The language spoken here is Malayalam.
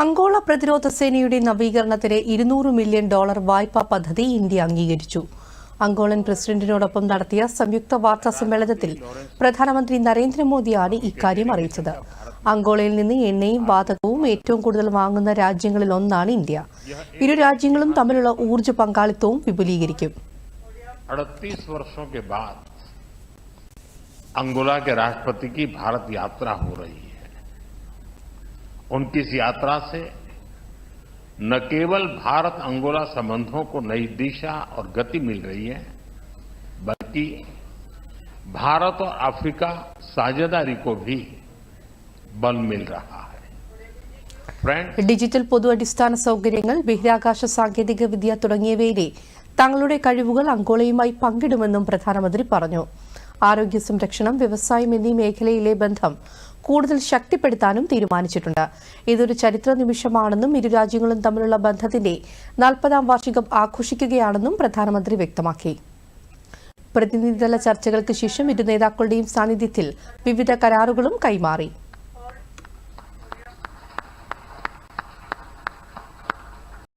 അങ്കോള പ്രതിരോധ സേനയുടെ നവീകരണത്തിന് ഇരുന്നൂറ് മില്യൺ ഡോളർ വായ്പാ പദ്ധതി ഇന്ത്യ അംഗീകരിച്ചു. അങ്കോളൻ പ്രസിഡന്റിനോടൊപ്പം നടത്തിയ സംയുക്ത വാർത്താ സമ്മേളനത്തിൽ പ്രധാനമന്ത്രി നരേന്ദ്രമോദിയാണ് ഇക്കാര്യം അറിയിച്ചത്. അങ്കോളയിൽ നിന്ന് എണ്ണയും വാതകവും ഏറ്റവും കൂടുതൽ വാങ്ങുന്ന രാജ്യങ്ങളിൽ ഒന്നാണ് ഇന്ത്യ. ഇരു രാജ്യങ്ങളും തമ്മിലുള്ള ഊർജ പങ്കാളിത്തവും വിപുലീകരിക്കും. അങ്കോള രാഷ്ട്രപതി ഭാരത് യാത്ര ഹോ उनकी इस यात्रा से न केवल भारत अंगोला संबंधों को नई दिशा और गति मिल रही है बल्कि भारत और अफ्रीका साझेदारी को भी बल मिल रहा है फ्रेंड्स ഡിജിറ്റൽ പൊതു അടിസ്ഥാന സൗകര്യങ്ങൾ ബഹിരാകാശ സാങ്കേതിക വിദ്യ തുടങ്ങിയവയിലെ തങ്ങളുടെ കഴിവുകൾ അങ്കോളയുമായി പങ്കിടുമെന്നും പ്രധാനമന്ത്രി പറഞ്ഞു ആരോഗ്യ സംരക്ഷണം വ്യവസായം എന്നീ മേഖലയിലെ ബന്ധം കൂടുതൽ ശക്തിപ്പെടുത്താനും തീരുമാനിച്ചിട്ടുണ്ട്. ഇതൊരു ചരിത്ര നിമിഷമാണെന്നും ഇരു രാജ്യങ്ങളും തമ്മിലുള്ള ബന്ധത്തിന്റെ നാൽപ്പതാം വാർഷികം ആഘോഷിക്കുകയാണെന്നും പ്രധാനമന്ത്രി വ്യക്തമാക്കി. പ്രതിനിധിതല ചർച്ചകൾക്ക് ശേഷം ഇരു നേതാക്കളുടെയും സാന്നിധ്യത്തിൽ വിവിധ കരാറുകളും കൈമാറി.